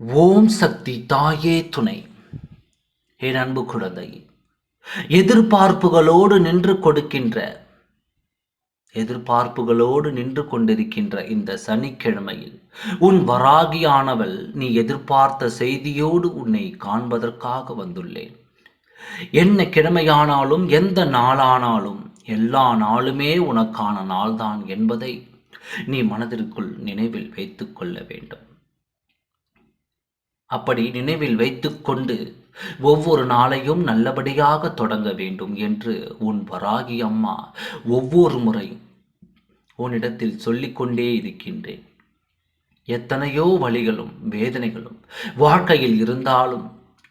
ஓம் சக்தி தாயே துணை. என் அன்பு குழந்தை எதிர்பார்ப்புகளோடு நின்று கொடுக்கின்ற எதிர்பார்ப்புகளோடு நின்று கொண்டிருக்கின்ற இந்த சனிக்கிழமையில் உன் வராகியானவள் நீ எதிர்பார்த்த செய்தியோடு உன்னை காண்பதற்காக வந்துள்ளேன். என்ன கிழமையானாலும் எந்த நாளானாலும் எல்லா நாளுமே உனக்கான நாள்தான் என்பதை நீ மனதிற்குள் நினைவில் வைத்துக்கொள்ள வேண்டும். அப்படி நினைவில் வைத்துக்கொண்டு ஒவ்வொரு நாளையும் நல்லபடியாக தொடங்க வேண்டும் என்று உன் வராகி அம்மா ஒவ்வொரு முறையும் உன்னிடத்தில் சொல்லிக்கொண்டே இருக்கின்றேன். எத்தனையோ வழிகளும் வேதனைகளும் வாழ்க்கையில் இருந்தாலும்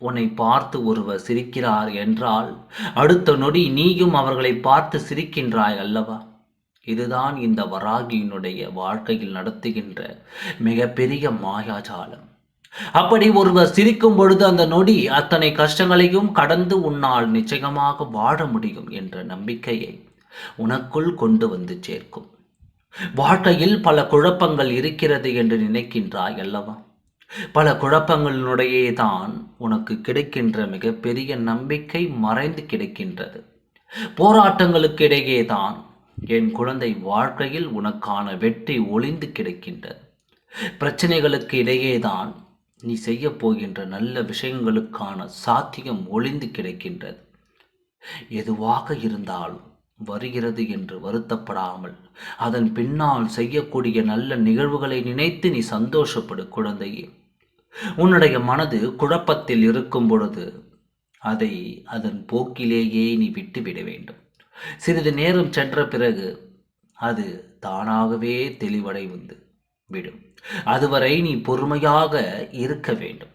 உன்னை பார்த்து ஒருவர் சிரிக்கிறார் என்றால் அடுத்த நொடி நீயும் அவர்களை பார்த்து சிரிக்கின்றாய் அல்லவா? இதுதான் இந்த வராகியினுடைய வாழ்க்கையில் நடத்துகின்ற மிகப்பெரிய மாயாஜாலம். அப்படி ஒருவர் சிரிக்கும் பொழுது அந்த நொடி அத்தனை கஷ்டங்களையும் கடந்து உன்னால் நிச்சயமாக வாழ முடியும் என்ற நம்பிக்கையை உனக்குள் கொண்டு வந்து சேர்க்கும். வாழ்க்கையில் பல குழப்பங்கள் இருக்கிறது என்று நினைக்கின்றாய் அல்லவா? பல குழப்பங்களினுடையே தான் உனக்கு கிடைக்கின்ற மிகப்பெரிய நம்பிக்கை மறைந்து கிடைக்கின்றது. போராட்டங்களுக்கு இடையே தான் என் குழந்தை வாழ்க்கையில் உனக்கான வெற்றி ஒளிந்து கிடைக்கின்றது. பிரச்சனைகளுக்கு இடையே தான் நீ செய்ய போகின்ற நல்ல விஷயங்களுக்கான சாத்தியம் ஒளிந்து கிடைக்கின்றது. எதுவாக இருந்தாலும் வருகிறது என்று வருத்தப்படாமல் அதன் பின்னால் செய்யக்கூடிய நல்ல நிகழ்வுகளை நினைத்து நீ சந்தோஷப்படு குழந்தையே. உன்னுடைய மனது குழப்பத்தில் இருக்கும் பொழுது அதை அதன் போக்கிலேயே நீ விட்டுவிட வேண்டும். சிறிது நேரம் சென்ற பிறகு அது தானாகவே தெளிவடைந்து விடும். அதுவரை நீ பொறுமையாக இருக்க வேண்டும்.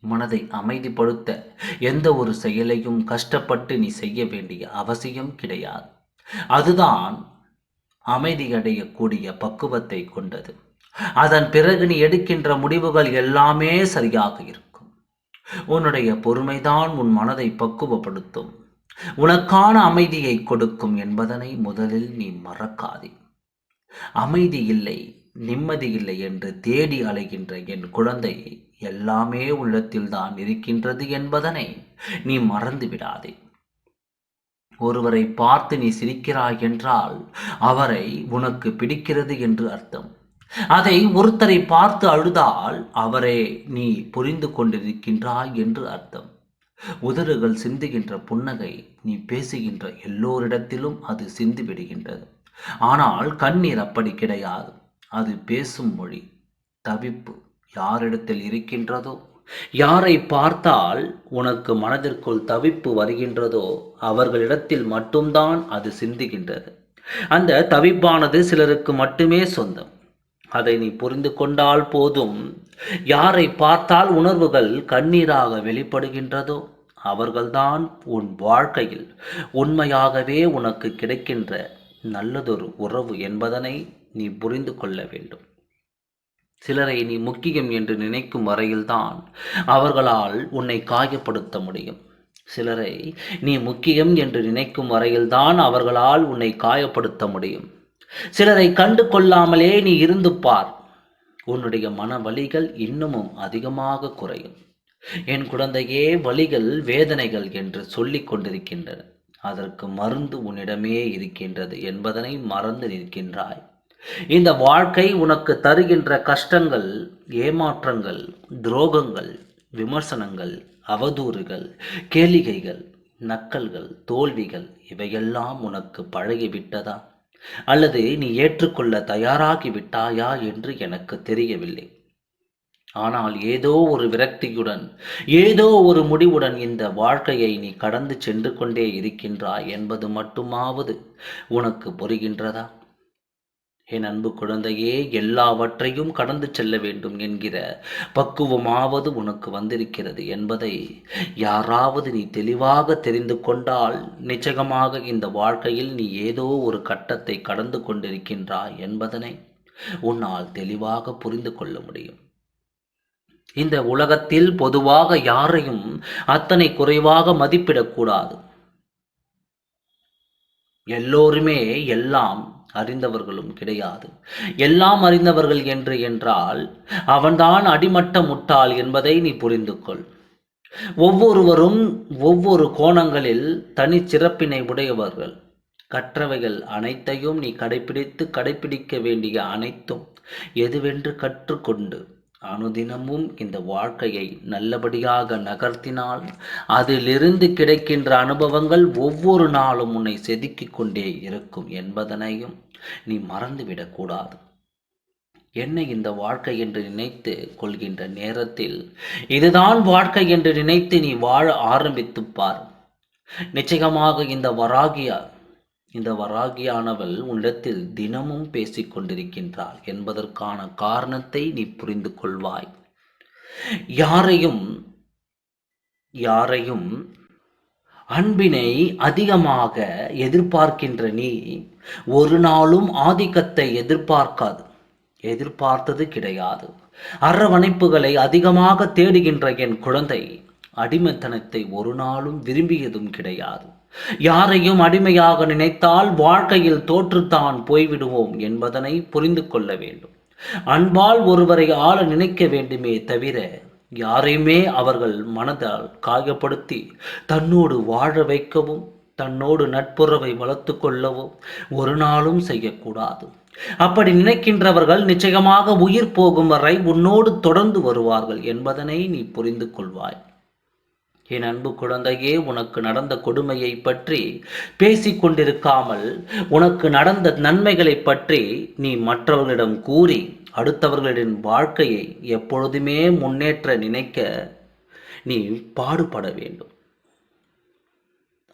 மனதை அமைதிப்படுத்த எந்த ஒரு செயலையும் கஷ்டப்பட்டு நீ செய்ய வேண்டிய அவசியம் கிடையாது. அதுதான் அமைதி அடையக்கூடிய பக்குவத்தை கொண்டது. அதன் பிறகு நீ எடுக்கின்ற முடிவுகள் எல்லாமே சரியாக இருக்கும். உன்னுடைய பொறுமைதான் உன் மனதை பக்குவப்படுத்தும். உனக்கான அமைதியை கொடுக்கும் என்பதனை முதலில் நீ மறக்காதே. அமைதி இல்லை நிம்மதி இல்லை என்று தேடி அலைகின்ற என் குழந்தை எல்லாமே உள்ளத்தில் தான் இருக்கின்றது என்பதனை நீ மறந்து விடாதே. ஒருவரை பார்த்து நீ சிரிக்கிறாய் என்றால் அவரை உனக்கு பிடிக்கிறது என்று அர்த்தம். அதை ஒருத்தரை பார்த்து அழுதால் அவரே நீ புரிந்து கொண்டிருக்கின்றாய் என்று அர்த்தம். உதறுகள் சிந்துகின்ற புன்னகை நீ பேசுகின்ற எல்லோரிடத்திலும் அது சிந்து விடுகின்றது ஆனால் கண்ணீர் அப்படி கிடையாது. அது பேசும் மொழி. தவிப்பு யாரிடத்தில் இருக்கின்றதோ? யாரை பார்த்தால் உனக்கு மனதிற்குள் தவிப்பு வருகின்றதோ? அவர்களிடத்தில் மட்டும்தான் அது சிந்துகின்றது. அந்த தவிப்பானது சிலருக்கு மட்டுமே சொந்தம். அதை நீ புரிந்து கொண்டால் போதும். யாரை பார்த்தால் உணர்வுகள் கண்ணீராக வெளிப்படுகின்றதோ? அவர்கள்தான் உன் வாழ்க்கையில் உண்மையாகவே உனக்கு கிடைக்கின்ற நல்லதொரு உறவு என்பதனை நீ புரிந்து கொள்ள வேண்டும். சிலரை நீ முக்கியம் என்று நினைக்கும் வரையில்தான் அவர்களால் உன்னை காயப்படுத்த முடியும். சிலரை நீ முக்கியம் என்று நினைக்கும் வரையில்தான் அவர்களால் உன்னை காயப்படுத்த முடியும். சிலரை கண்டு கொள்ளாமலே நீ இருந்து பார். உன்னுடைய மன வலிகள் இன்னமும் அதிகமாக குறையும். என் குழந்தையே வலிகள் வேதனைகள் என்று சொல்லிக் கொண்டிருக்கின்றன. அதற்கு மருந்து உன்னிடமே இருக்கின்றது என்பதனை மறந்து நிற்கின்றாய். இந்த வாழ்க்கை உனக்கு தருகின்ற கஷ்டங்கள் ஏமாற்றங்கள் துரோகங்கள் விமர்சனங்கள் அவதூறுகள் கேளிகைகள் நக்கல்கள் தோல்விகள் இவையெல்லாம் உனக்கு பழகிவிட்டதா? அல்லது நீ ஏற்றுக்கொள்ள தயாராகி விட்டாயா என்று எனக்கு தெரியவில்லை. ஆனால் ஏதோ ஒரு விரக்தியுடன் ஏதோ ஒரு முடிவுடன் இந்த வாழ்க்கையை நீ கடந்து சென்று கொண்டே இருக்கின்றாய் என்பது மட்டுமாவது உனக்கு புரிகின்றதா? என் அன்பு குழந்தையே எல்லாவற்றையும் கடந்து செல்ல வேண்டும் என்கிற பக்குவமாவது உனக்கு வந்திருக்கிறது என்பதை யாராவது நீ தெளிவாக தெரிந்து கொண்டால் நிச்சயமாக இந்த வாழ்க்கையில் நீ ஏதோ ஒரு கட்டத்தை கடந்து கொண்டிருக்கின்றாய் என்பதனை உன்னால் தெளிவாக புரிந்து கொள்ள முடியும். இந்த உலகத்தில் பொதுவாக யாரையும் அத்தனை குறைவாக மதிப்பிடக்கூடாது. எல்லோருமே எல்லாம் அறிந்தவர்களும் கிடையாது. எல்லாம் அறிந்தவர்கள் என்று என்றால் அவன்தான் அடிமட்ட முட்டாள் என்பதை நீ புரிந்து கொள் ஒவ்வொருவரும் ஒவ்வொரு கோணங்களில் தனிச்சிறப்பினை உடையவர்கள். கற்றவைகள் அனைத்தையும் நீ கடைபிடித்து கடைபிடிக்க வேண்டிய அனைத்தும் எதுவென்று கற்றுக்கொண்டு அனுதினமும் இந்த வாழ்க்கையை நல்லபடியாக நகர்த்தினால் அதிலிருந்து கிடைக்கின்ற அனுபவங்கள் ஒவ்வொரு நாளும் உன்னை செதுக்கிக் கொண்டே இருக்கும் என்பதனையும் நீ மறந்துவிடக்கூடாது என்னை இந்த வாழ்க்கை என்று நினைத்து கொள்கின்ற நேரத்தில் இதுதான் வாழ்க்கை என்று நினைத்து நீ வாழ ஆரம்பித்துப்பார் நிச்சயமாக இந்த வராகியா இந்த வராகியானவள் உன்னிடத்தில் தினமும் பேசிக் கொண்டிருக்கின்றாள் என்பதற்கான காரணத்தை நீ புரிந்து கொள்வாய். யாரையும் யாரையும் அன்பினை அதிகமாக எதிர்பார்க்கின்ற நீ ஒரு நாளும் ஆதிக்கத்தை எதிர்பார்க்காது. எதிர்பார்த்தது கிடையாது. அரவணைப்புகளை அதிகமாக தேடுகின்ற என் குழந்தை அடிமைத்தனத்தை ஒரு நாளும் விரும்பியதும் கிடையாது. யாரையும் அடிமையாக நினைத்தால் வாழ்க்கையில் தோற்றுத்தான் போய்விடுவோம் என்பதனை புரிந்து கொள்ள வேண்டும். அன்பால் ஒருவரை ஆள நினைக்க வேண்டுமே தவிர யாரையுமே அவர்கள் மனதால் காயப்படுத்தி தன்னோடு வாழ வைக்கவும் தன்னோடு நட்புறவை வளர்த்து கொள்ளவும் ஒரு நாளும் செய்யக்கூடாது. அப்படி நினைக்கின்றவர்கள் நிச்சயமாக உயிர் போகும் வரை உன்னோடு தொடர்ந்து வருவார்கள் என்பதனை நீ புரிந்து கொள்வாய். என் அன்பு குழந்தையே உனக்கு நடந்த கொடுமையை பற்றி பேசிக்கொண்டிருக்காமல் உனக்கு நடந்த நன்மைகளை பற்றி நீ மற்றவர்களிடம் கூறி அடுத்தவர்களின் வாழ்க்கையை எப்பொழுதுமே முன்னேற்ற நினைக்க நீ பாடுபட வேண்டும்.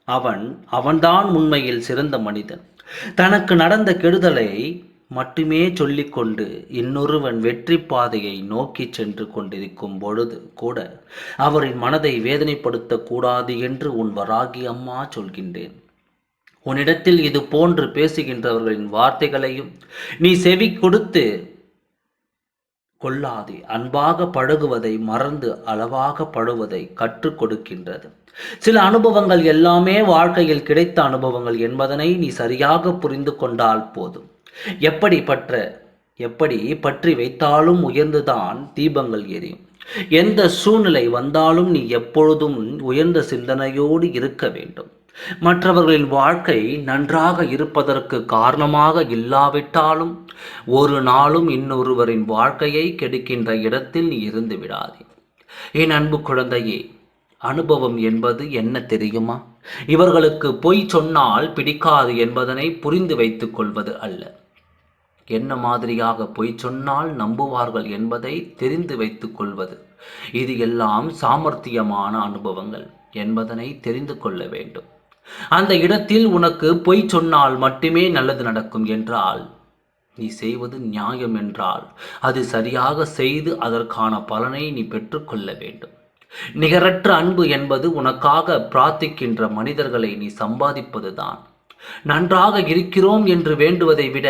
அவன் அவன்தான் உண்மையில் சிறந்த மனிதன். தனக்கு நடந்த கெடுதலை மட்டுமே சொல்லிக்கொண்டு இன்னொருவன் வெற்றி பாதையை நோக்கி சென்று கொண்டிருக்கும் பொழுது கூட அவரின் மனதை வேதனைப்படுத்தக்கூடாது என்று உன் வராகி அம்மா சொல்கின்றேன். உன்னிடத்தில் இது போன்று பேசுகின்றவர்களின் வார்த்தைகளையும் நீ செவி கொடுத்து கொள்ளாதே. அன்பாக பழகுவதை மறந்து அளவாக பழுவதை கற்றுக் கொடுக்கின்றது. சில அனுபவங்கள் எல்லாமே வாழ்க்கையில் கிடைத்த அனுபவங்கள் என்பதனை நீ சரியாக புரிந்து கொண்டால் போதும். எப்படி பற்ற எப்படி பற்றி வைத்தாலும் உயர்ந்துதான் தீபங்கள் எரியும் எந்த சூழ்நிலை வந்தாலும் நீ எப்பொழுதும் உயர்ந்த சிந்தனையோடு இருக்க வேண்டும். மற்றவர்களின் வாழ்க்கை நன்றாக இருப்பதற்கு காரணமாக இல்லாவிட்டாலும் ஒரு நாளும் இன்னொருவரின் வாழ்க்கையை கெடுக்கின்ற இடத்தில் நீ இருந்து விடாதே. என் அன்பு குழந்தையே அனுபவம் என்பது என்ன தெரியுமா? இவர்களுக்கு பொய் சொன்னால் பிடிக்காது என்பதனை புரிந்து வைத்துக் கொள்வது அல்ல. என்ன மாதிரியாக பொய் சொன்னால் நம்புவார்கள் என்பதை தெரிந்து வைத்துக் கொள்வது. இது எல்லாம் சாமர்த்தியமான அனுபவங்கள் என்பதனை தெரிந்து கொள்ள வேண்டும். அந்த இடத்தில் உனக்கு பொய் சொன்னால் மட்டுமே நல்லது நடக்கும் என்றால் நீ செய்வது நியாயம் என்றால் அது சரியாக செய்து அதற்கான பலனை நீ பெற்றுக்கொள்ள வேண்டும். நிகரற்ற அன்பு என்பது உனக்காக பிரார்த்திக்கின்ற மனிதர்களை நீ சம்பாதிப்பதுதான். நன்றாக இருக்கிறோம் என்று வேண்டுவதை விட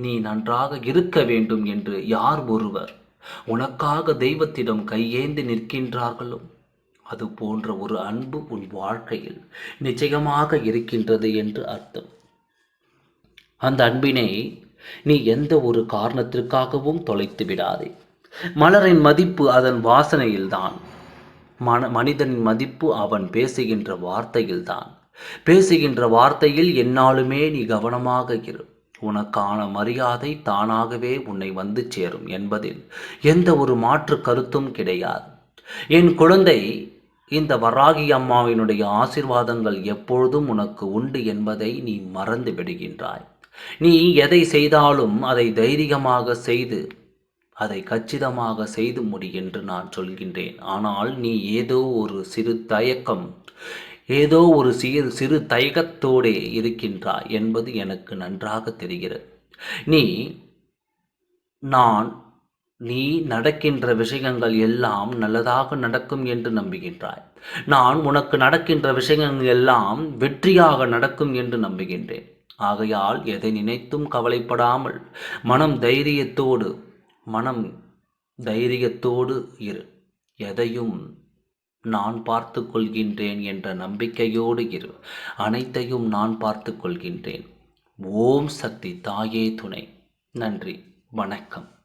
நீ நன்றாக இருக்க வேண்டும் என்று யார் ஒருவர்? உனக்காக தெய்வத்திடம் கையேந்தி நிற்கின்றார்களோ? அது போன்ற ஒரு அன்பு உன் வாழ்க்கையில் நிச்சயமாக இருக்கின்றது என்று அர்த்தம். அந்த அன்பினை நீ எந்த ஒரு காரணத்திற்காகவும் தொலைத்து விடாதே. மலரின் மதிப்பு அதன் வாசனையில்தான். மன மனிதனின் மதிப்பு அவன் பேசுகின்ற வார்த்தையில்தான். பேசுகின்ற வார்த்தையில் என்னாலுமே நீ கவனமாக இரு. உனக்கான மரியாதை தானாகவே உன்னை வந்து சேரும் என்பதில் எந்த ஒரு மாற்று கருத்தும் கிடையாது. என் குழந்தை இந்த வராகி அம்மாவினுடைய ஆசிர்வாதங்கள் எப்பொழுதும் உனக்கு உண்டு என்பதை நீ மறந்து விடுகின்றாய். நீ எதை செய்தாலும் அதை தைரியமாக செய்து அதை கச்சிதமாக செய்து முடி என்று நான் சொல்கின்றேன். ஆனால் நீ ஏதோ ஒரு சிறு தயக்கம் ஏதோ ஒரு சிறு சிறு தயக்கத்தோடே இருக்கின்றாய் என்பது எனக்கு நன்றாக தெரிகிறது. நீ நான் நீ நடக்கின்ற விஷயங்கள் எல்லாம் நல்லதாக நடக்கும் என்று நம்புகின்றாய். நான் உனக்கு நடக்கின்ற விஷயங்கள் எல்லாம் வெற்றியாக நடக்கும் என்று நம்புகின்றேன். ஆகையால் எதை நினைத்தும் கவலைப்படாமல் மனம் தைரியத்தோடு மனம் தைரியத்தோடு இரு. எதையும் நான் பார்த்து கொள்கின்றேன் என்ற நம்பிக்கையோடு இரு. அனைத்தையும் நான் பார்த்து கொள்கின்றேன். ஓம் சக்தி தாயே துணை. நன்றி. வணக்கம்.